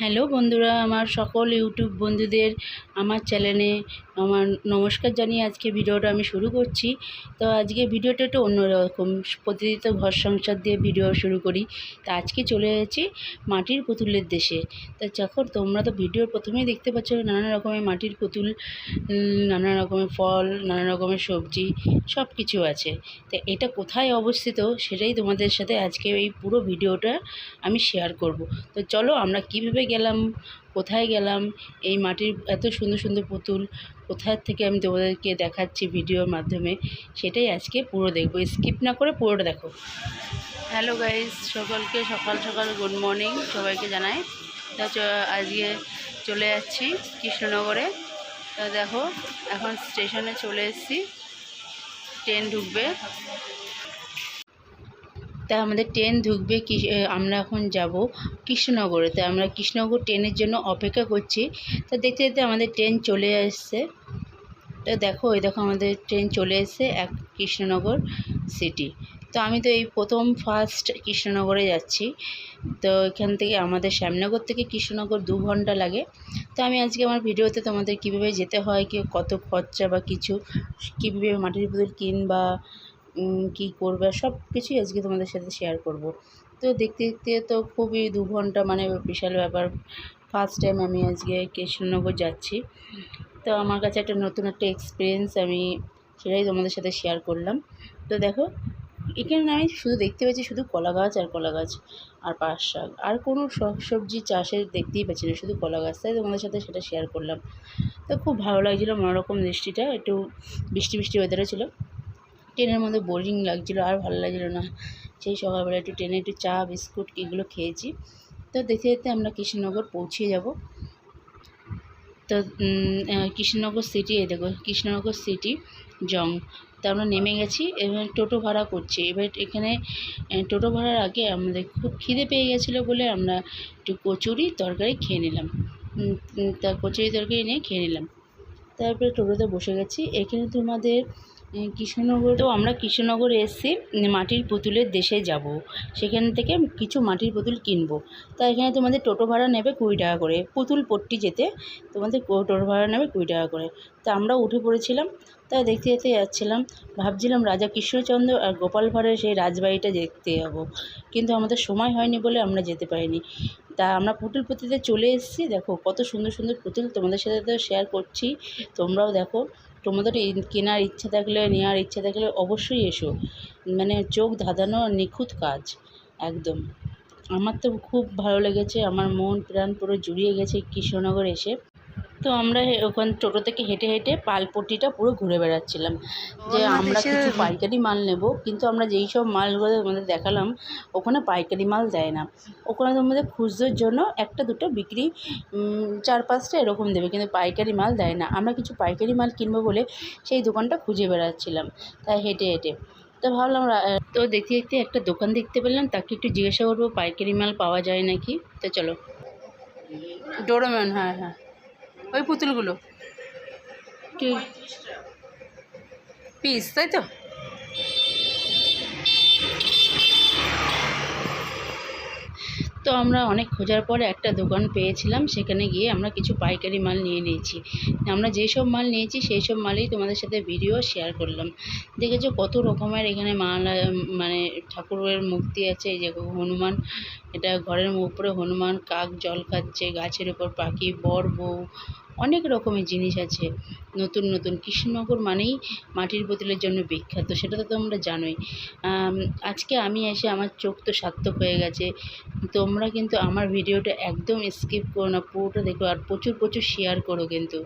Hello বন্ধুরা, আমার সকল ইউটিউব বন্ধুদের আমার চ্যানেলে আমার নমস্কার জানিয়ে আজকে ভিডিওটা আমি শুরু করছি। তো আজকে ভিডিওটা একটু অন্যরকম, প্রতিদিন তো ঘর সংসার দিয়ে ভিডিও শুরু করি। তা আজকে চলে এসেছি মাটির পুতুলের দেশে। তা যখন তোমরা তো ভিডিওর প্রথমেই দেখতে পাচ্ছ নানা রকমের মাটির পুতুল নানা রকমের ফল, নানা রকমের সবজি সব কিছু আছে। তো এটা কোথায় অবস্থিত সেটাই তোমাদের সাথে আজকে এই পুরো ভিডিওটা আমি শেয়ার করব। তো চলো আমরা কীভাবে গেলাম, কোথায় গেলাম, এই মাটির এত সুন্দর সুন্দর পুতুল, কোথার থেকে আমি তোমাদেরকে দেখাচ্ছি ভিডিওর মাধ্যমে, সেটাই আজকে পুরো দেখব। স্কিপ না করে পুরোটা দেখো। হ্যালো গাইজ সকলকে সকাল সকাল গুড মর্নিং সবাইকে জানাই। তা আজকে চলে যাচ্ছি কৃষ্ণনগরে। তা দেখো, এখন স্টেশনে চলে এসেছি। ট্রেন ঢুকবে। তা আমাদের ট্রেন ঢুকবে কি আমরা এখন যাব কৃষ্ণনগরে। তা আমরা কৃষ্ণনগর ট্রেনের জন্য অপেক্ষা করছি। তা দেখতে দেখতে আমাদের ট্রেন চলে আসছে। তা দেখো ওই দেখো আমাদের ট্রেন চলে এসছে এক কৃষ্ণনগর সিটি। তো আমি তো এই প্রথম ফার্স্ট কৃষ্ণনগরে যাচ্ছি। তো এখান থেকে আমাদের শ্যামনগর থেকে কৃষ্ণনগর দু ঘণ্টা লাগে। তো আমি আজকে আমার ভিডিওতে তোমাদের কীভাবে যেতে হয়, কি কত খরচা বা কিছু, কীভাবে মাটির পুতুল কিনবা কী করবে সব কিছুই আজকে তোমাদের সাথে শেয়ার করব। তো দেখতে দেখতে তো খুবই দু ঘণ্টা মানে বিশাল ব্যাপার। ফার্স্ট টাইম আমি আজকে কৃষ্ণনগর যাচ্ছি। তো আমার কাছে একটা নতুন একটা এক্সপিরিয়েন্স আমি সেটাই তোমাদের সাথে শেয়ার করলাম। তো দেখো, এখানে আমি শুধু দেখতে পাচ্ছি শুধু কলা গাছ আর কলা গাছ আর পাশ শাক। আর কোনো সবজি চাষের দেখতেই পাচ্ছি না, শুধু কলা গাছ তাই তোমাদের সাথে সেটা শেয়ার করলাম। তো খুব ভালো লাগছিল মনোরকম দৃষ্টিটা, একটু বৃষ্টি বৃষ্টি ওয়েদারও ছিল। ট্রেনের মধ্যে বোরিং লাগছিল, আর ভালো লাগছিল না। সেই সকালবেলা একটু ট্রেনে একটু চা, বিস্কুট এগুলো খেয়েছি। তো দেখতে দেখতে আমরা কৃষ্ণনগর পৌঁছে যাব। তো কৃষ্ণনগর সিটি এই দেখো, কৃষ্ণনগর সিটি জং। তো আমরা নেমে গেছি, এবার টোটো ভাড়া করছি। এবার এখানে টোটো ভাড়ার আগে আমাদের খুব খিদে পেয়ে গেছিল বলে আমরা একটু কচুরি তরকারি খেয়ে নিলাম। তা কচুরি তরকারি নিয়ে খেয়ে নিলাম। তারপরে টোটোতে বসে গেছি। এখানে তোমাদের কৃষ্ণনগর তো আমরা কৃষ্ণনগর এসেছি মাটির পুতুলের দেশে যাব। সেখান থেকে কিছু মাটির পুতুল কিনবো। তা এখানে তোমাদের টোটো ভাড়া নেবে কুড়ি টাকা করে। পুতুল পট্টি যেতে তোমাদের টোটো ভাড়া নেবে কুড়ি টাকা করে। তা আমরা উঠে পড়েছিলাম, তা দেখতে দেখতে যাচ্ছিলাম। ভাবছিলাম রাজা কৃষ্ণচন্দ্র আর গোপাল ভাঁড়ের সেই রাজবাড়িটা দেখতে যাব। কিন্তু আমাদের সময় হয়নি বলে আমরা যেতে পারিনি। তা আমরা পুতুল পুঁতিতে চলে এসেছি। দেখো কত সুন্দর সুন্দর পুতুল তোমাদের সাথে তো শেয়ার করছি। তোমরাও দেখো। তোমাদের কেনার ইচ্ছা থাকলে নেওয়ার ইচ্ছা থাকলে অবশ্যই এসো। মানে চোখ ধাঁধানো নিখুঁত কাজ, একদম। আমার তো খুব ভালো লেগেছে, আমার মন প্রাণ পুরো জুড়িয়ে গেছে কৃষ্ণনগর এসে। তো আমরা ওখান টোটো থেকে হেঁটে হেঁটে পালপট্টিটা পুরো ঘুরে বেড়াচ্ছিলাম। যে আমরা কিছু পাইকারি মাল নেব কিন্তু আমরা যেই সব মালগুলো আমাদের দেখালাম ওখানে পাইকারি মাল দেয় না। ওখানে তোমাদের খুচরোর জন্য একটা দুটো বিক্রি চার পাঁচটা এরকম দেবে কিন্তু পাইকারি মাল দেয় না। আমরা কিছু পাইকারি মাল কিনবো বলে সেই দোকানটা খুঁজে বেড়াচ্ছিলাম তাই হেঁটে হেঁটে। তো ভাবলাম তো দেখতে দেখতে একটা দোকান দেখতে পেলাম তাকে একটু জিজ্ঞাসা করব পাইকারি মাল পাওয়া যায় নাকি? তো চলো। ডোরোমন হ্যাঁ হ্যাঁ। ওই পুতুলগুলো। কি? পিস তাই তো? তো আমরা অনেক খোঁজার পরে একটা দোকান পেয়েছিলাম, সেখানে গিয়ে আমরা কিছু পাইকারি মাল নিয়ে নিয়েছি। আমরা যেসব মাল নিয়েছি সেই সব মালই তোমাদের সাথে ভিডিও শেয়ার করলাম। দেখেছ কত রকমের এখানে মাল মানে ঠাকুরের মূর্তি আছে যে হনুমান, এটা ঘরের উপরে হনুমান কাক জল খাচ্ছে, গাছের উপর পাখি, বর, বউ অনেক রকমের জিনিস আছে। নতুন নতুন কৃষ্ণনগর মানেই মাটির পুতুলের জন্য বিখ্যাত, সেটা তো তোমরা জানোই। আজকে আমি এসে আমার চোখ তো সার্থক হয়ে গেছে। তোমরা কিন্তু আমার ভিডিওটা একদম স্কিপ করো না, পুরোটা দেখো আর প্রচুর প্রচুর শেয়ার করো কিন্তু।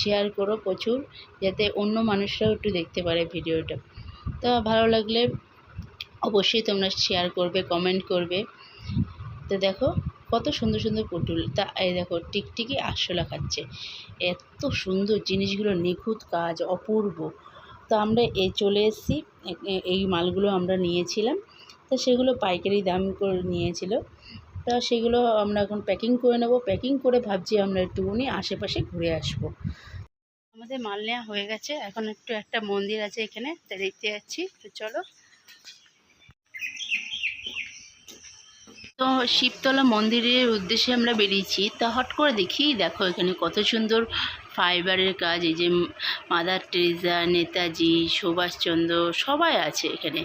শেয়ার করো প্রচুর, যাতে অন্য মানুষরাও একটু দেখতে পারে ভিডিওটা। তা ভালো লাগলে অবশ্যই তোমরা শেয়ার করবে কমেন্ট করবে। তো দেখো কত সুন্দর সুন্দর পুতুল তা এই দেখো, টিকটিকি আরশোলা খাচ্ছে। এত সুন্দর জিনিসগুলো, নিখুঁত কাজ, অপূর্ব। তো আমরা এ চলে এসেছি এই মালগুলো আমরা নিয়েছিলাম। তো সেগুলো পাইকারি দাম করে নিয়েছিল। তা সেগুলো আমরা এখন প্যাকিং করে নেব। প্যাকিং করে ভাবছি আমরা একটুখানি আশেপাশে ঘুরে আসব। আমাদের মাল নেওয়া হয়ে গেছে। এখন একটু একটা মন্দির আছে এখানে, তা দেখতে যাচ্ছি। তো চলো তো শিবতলা মন্দিরের উদ্দেশ্যে আমরা বেরিয়েছি। তা হট করে দেখি দেখো এখানে কত সুন্দর ফাইবারের কাজ, এই যে মাদার টেরেজা নেতাজি, সুভাষচন্দ্র সবাই আছে এখানে।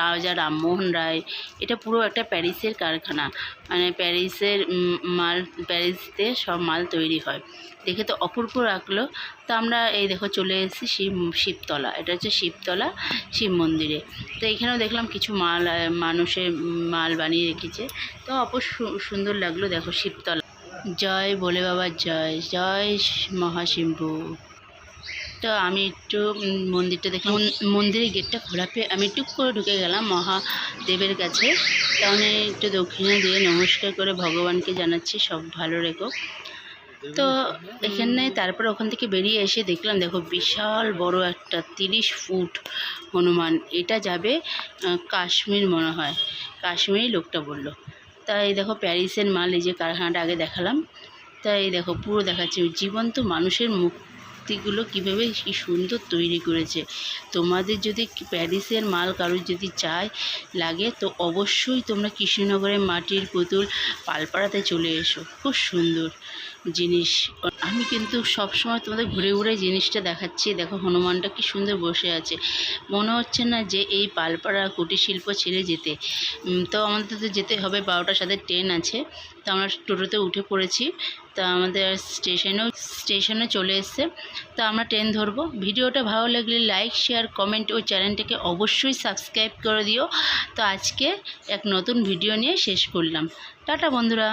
রাজা রামমোহন রায়, এটা পুরো একটা প্যারিসের কারখানা। মানে প্যারিসের মাল, প্যারিসতে সব মাল তৈরি হয়। দেখে তো অপূর্ব রাখল তো আমরা এই দেখো চলে এসেছি শিব, শিবতলা। এটা হচ্ছে শিবতলা, শিব মন্দিরে। তো এখানেও দেখলাম কিছু মাল মানুষের মাল বানিয়ে রেখেছে। তো অপর সুন্দর লাগল দেখো শিবতলা। জয় বলে বাবা, জয় জয় মহাশিম্ভু তো আমি একটু মন্দিরটা মন- মন্দিরের গেটটা খোলা পেয়ে আমি টুক করে ঢুকে গেলাম মহাদেবের কাছে। তাহলে একটু দক্ষিণে দিয়ে নমস্কার করে ভগবানকে জানাচ্ছি, সব ভালো রেখো। তো এখানে তারপর ওখান থেকে বেরিয়ে এসে দেখলাম, দেখো বিশাল বড় একটা তিরিশ ফুট হনুমান। এটা যাবে কাশ্মীর মনে হয়। কাশ্মীরি লোকটা বলল। তাই দেখো প্যারিসের মাল এই যে কারখানাটা আগে দেখালাম, তাই দেখো পুরো দেখাচ্ছে। জীবন্ত মানুষের মূর্তিগুলো কীভাবে কি সুন্দর তৈরি করেছে। তোমাদের যদি প্যারিসের মাল কারোর যদি চায় লাগে, তো অবশ্যই তোমরা কৃষ্ণনগরের মাটির পুতুল পালপাড়াতে চলে এসো। খুব সুন্দর জিনিস। আমি কিন্তু সব সময় তোমাদের ঘুরে ঘুরে জিনিসটা দেখাচ্ছি। দেখো হনুমানটা কি সুন্দর বসে আছে। মনে হচ্ছে না যে এই পালপাড়া কুটির শিল্প ছেড়ে যেতে। তো আমাদের তো যেতে হবে, বারোটার সাথে ট্রেন আছে। তো আমরা টোটোতে উঠে পড়েছি। তা আমাদের স্টেশনেও, স্টেশনে চলে এসছে। তা আমরা ট্রেন ধরবো। ভিডিওটা ভালো লাগলে লাইক, শেয়ার, কমেন্ট ও চ্যানেলটাকে অবশ্যই সাবস্ক্রাইব করে দিও। তো আজকে এক নতুন ভিডিও নিয়ে শেষ করলাম। টাটা বন্ধুরা।